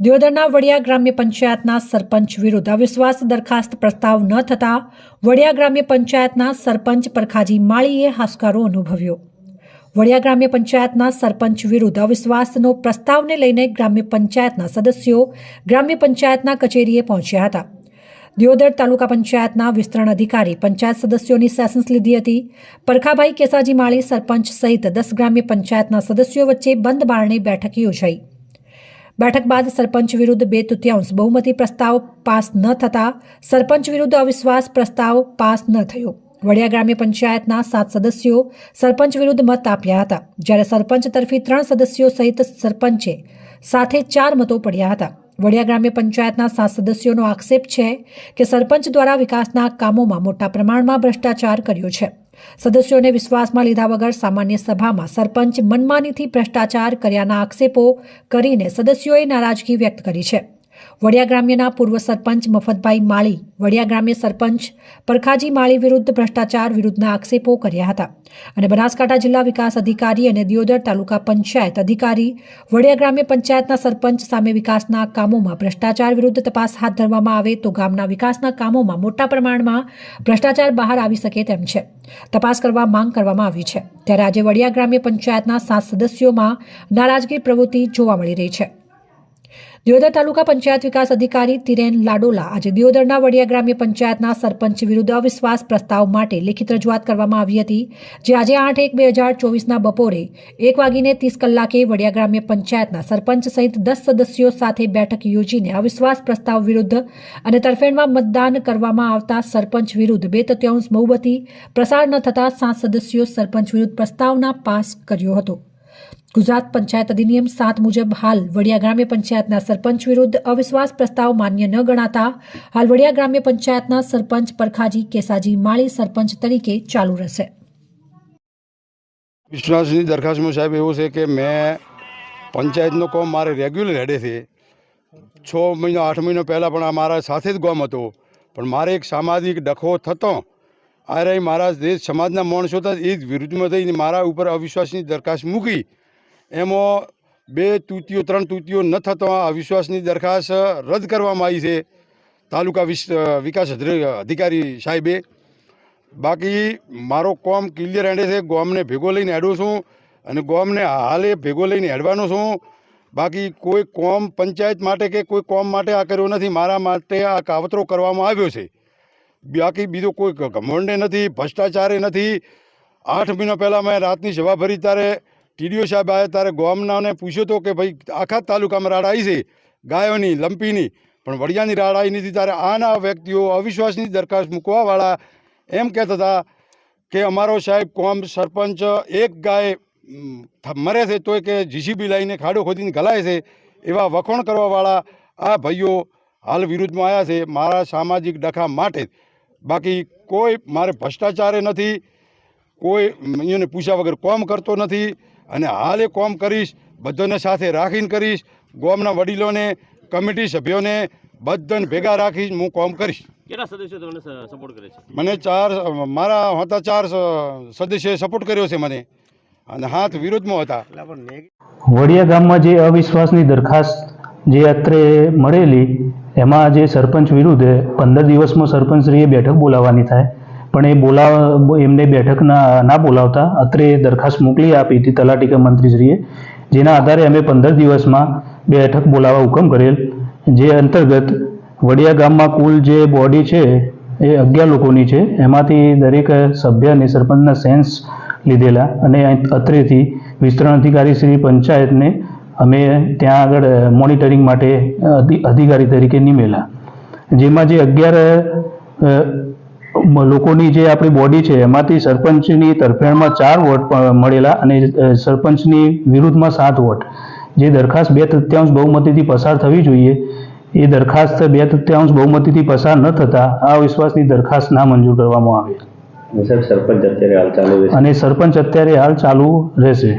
દિયોદરના વડિયા ગ્રામ્ય પંચાયતના સરપંચ વિરુદ્ધ અવિશ્વાસ દરખાસ્ત પ્રસ્તાવ ન થતાં વડિયા ગ્રામ્ય પંચાયતના સરપંચ પરખાજી માળીએ હાશકારો અનુભવ્યો. વડિયા ગ્રામ્ય પંચાયતના સરપંચ વિરુદ્ધ અવિશ્વાસનો પ્રસ્તાવને લઈને ગ્રામ્ય પંચાયતના સદસ્યો ગ્રામ્ય પંચાયતના કચેરીએ પહોંચ્યા હતા. દિયોદર તાલુકા પંચાયતના વિસ્તરણ અધિકારી પંચાયત સદસ્યોની સેશન્સ લીધી હતી. પરખાભાઈ કેસાજી માળી સરપંચ સહિત દસ ગ્રામ્ય પંચાયતના સદસ્યો વચ્ચે બંધ બારણે બેઠક યોજાઈ. બેઠક બાદ સરપંચ વિરુદ્ધ બે તૃતીયાંશ બહુમતી પ્રસ્તાવ પાસ ન થતાં સરપંચ વિરુદ્ધ અવિશ્વાસ પ્રસ્તાવ પાસ ન થયો. વડિયા ગ્રામ્ય પંચાયતના સાત સદસ્યો સરપંચ વિરુદ્ધ મત આપ્યા હતા. જ્યારે સરપંચ તરફી ત્રણ સદસ્યો સહિત સરપંચે સાથે ચાર મતો પડ્યા હતા. વડિયા ગ્રામ્ય પંચાયતના સાત સદસ્યોનો આક્ષેપ છે કે સરપંચ દ્વારા વિકાસના કામોમાં મોટા પ્રમાણમાં ભ્રષ્ટાચાર કર્યો છે. સદસ્યોને વિશ્વાસમાં લીધા વગર સામાન્ય સભામાં સરપંચ મનમાનીથી ભ્રષ્ટાચાર કર્યાના આક્ષેપો કરીને સદસ્યોએ નારાજગી વ્યક્ત કરી છે. વડિયા ગ્રામ્યના પૂર્વ સરપંચ મફતભાઈ માળી, વડિયા ગ્રામ્ય સરપંચ પરખાજી માળી વિરુદ્ધ ભ્રષ્ટાચાર વિરુદ્ધના આક્ષેપો કર્યા હતા. અને બનાસકાંઠા જિલ્લા વિકાસ અધિકારી અને દિયોદર તાલુકા પંચાયત અધિકારી, વડિયા ગ્રામ્ય પંચાયતના સરપંચ સામે વિકાસના કામોમાં ભ્રષ્ટાચાર વિરુદ્ધ તપાસ હાથ ધરવામાં આવે તો ગામના વિકાસના કામોમાં મોટા પ્રમાણમાં ભ્રષ્ટાચાર બહાર આવી શકે તેમ છે. તપાસ કરવા માંગ કરવામાં આવી છે. ત્યારે આજે વડિયા ગ્રામ્ય પંચાયતના સાત સદસ્યોમાં નારાજગી પ્રવૃત્તિ જોવા મળી રહી છે. દિયોદર તાલુકા પંચાયત વિકાસ અધિકારી તિરેન લાડોલા આજે દિયોદરના વડિયા ગ્રામ્ય પંચાયતના સરપંચ વિરુદ્ધ અવિશ્વાસ પ્રસ્તાવ માટે લેખિત રજૂઆત કરવામાં આવી હતી, જે આજે આઠ એક બે હજાર ચોવીસના બપોરે એક વાગીને ત્રીસ કલાકે વડિયા ગ્રામ્ય પંચાયતના સરપંચ સહિત દસ સદસ્યો સાથે બેઠક યોજીને અવિશ્વાસ પ્રસ્તાવ વિરુદ્ધ અને તરફેણમાં મતદાન કરવામાં આવતા સરપંચ વિરુદ્ધ બે તૃતીયાંશ બહુમતી પ્રસાર ન થતાં સાત સદસ્યો સરપંચ વિરુદ્ધ પ્રસ્તાવના પાસ કર્યો હતો. ગુજરાત પંચાયત અધિનિયમ સાત મુજબ હાલ વડિયા ગ્રામ્ય પંચાયતના સરપંચ વિરુદ્ધ અવિશ્વાસ પ્રસ્તાવ માન્ય ન ગણાતા હાલ વડિયા ગ્રામ્ય પંચાયતના સરપંચ પરખાજી કેસાજી માળી સરપંચ તરીકે ચાલુ રહેશે. વિશ્વાસની દરખાસ્તમાં સાહેબ એવું છે કે મેં પંચાયતનો કોમ મારે રેગ્યુલર હેડે છે. છ મહિનો, આઠ મહિનો પહેલાં પણ મારા સાથે જ ગોમ હતો. પણ મારે એક સામાજિક ડખો થતો આ રહી મારા જે સમાજના માણસો હતા એ જ વિરુદ્ધમાં થઈને મારા ઉપર અવિશ્વાસની દરખાસ્ત મૂકી. એમાં બે તૂતીઓ, ત્રણ તૂતીઓ ન થતો અવિશ્વાસની દરખાસ્ત રદ કરવામાં આવી છે તાલુકા વિકાસ અધિકારી સાહેબે. બાકી મારો કોમ ક્લિયર હેડે છે, ગોમને ભેગો લઈને હેડું છું અને ગોમને હાલે ભેગો લઈને હેડવાનો છું. બાકી કોઈ કોમ પંચાયત માટે કે કોઈ કોમ માટે આ કર્યો નથી, મારા માટે આ કાવતરો કરવામાં આવ્યો છે. બાકી બીજો કોઈ ઘમંડે નથી, ભ્રષ્ટાચારે નથી આઠ મહિના પહેલાં મેં રાતની સભા ભરી ત્યારે ટીડીઓ સાહેબ આવ્યા ત્યારે ગોમનાને પૂછ્યો હતો કે ભાઈ, આખા તાલુકામાં રાડ આવી છે, ગાયોની, લંપીની પણ વડિયાની રાડ આવી નથી ત્યારે આના વ્યક્તિઓ અવિશ્વાસની દરખાસ્ત મૂકવાવાળા એમ કહેતા હતા કે અમારો સાહેબ કોમ સરપંચ એક ગાય મરે છે તોય કે જીસીબી લઈને ખાડો ખોદીને ગલાય છે એવા વખોણ કરવાવાળા આ ભાઈઓ હાલ વિરુદ્ધમાં આવ્યા છે મારા સામાજિક ડખા માટે. બાકી કોઈ મારે ભ્રષ્ટાચારે નથી કોઈ એને પૂછ્યા વગર કોમ કરતો નથી અને હાલે કોમ કરીશ બધાને સાથે રાખીને કરીશ ગોમના વડીલોને કમિટી સભ્યોને બધાને ભેગા રાખીશ હું કોમ કરીશ. કેટલા સદસ્યો તમને સપોર્ટ કરે છે? મને ચાર મારા હતા ચાર સદસ્યોએ સપોર્ટ કર્યો છે મને અને હાથ વિરોધમાં હતા. વડિયા ગામમાં જે અવિશ્વાસની દરખાસ્ત જે અત્રે મળેલી એમાં જે સરપંચ વિરુદ્ધ પંદર દિવસમાં સરપંચશ્રીએ બેઠક બોલાવવાની થાય, પણ એ બોલાવ, એમને બેઠક ના બોલાવતા અત્રે દરખાસ્ત મોકલી આપી હતી તલાટી કે મંત્રીશ્રીએ, જેના આધારે અમે પંદર દિવસમાં બેઠક બોલાવવા હુકમ કરેલ, જે અંતર્ગત વડિયા ગામમાં કુલ જે બોડી છે એ અગિયાર લોકોની છે, એમાંથી દરેક સભ્ય અને સરપંચના સેન્સ લીધેલા અને અત્રેથી વિસ્તરણ અધિકારી શ્રી પંચાયતને અમે ત્યાં આગળ મોનિટરિંગ માટે અધિકારી તરીકે નિમેલા. જેમાં જે અગિયાર લોકોની જે આપણી બોડી છે એમાંથી સરપંચની તરફેણમાં ચાર વોટ મળેલા અને સરપંચની વિરુદ્ધમાં સાત વોટ. જે દરખાસ્ત બે તૃત્યાંશ બહુમતીથી પસાર થવી જોઈએ એ દરખાસ્ત બે તૃત્યાંશ બહુમતીથી પસાર ન થતાં આ વિશ્વાસની દરખાસ્ત ના મંજૂર કરવામાં આવી. સાહેબ સરપંચ અત્યારે હાલ ચાલુ અને સરપંચ અત્યારે હાલ ચાલુ રહેશે.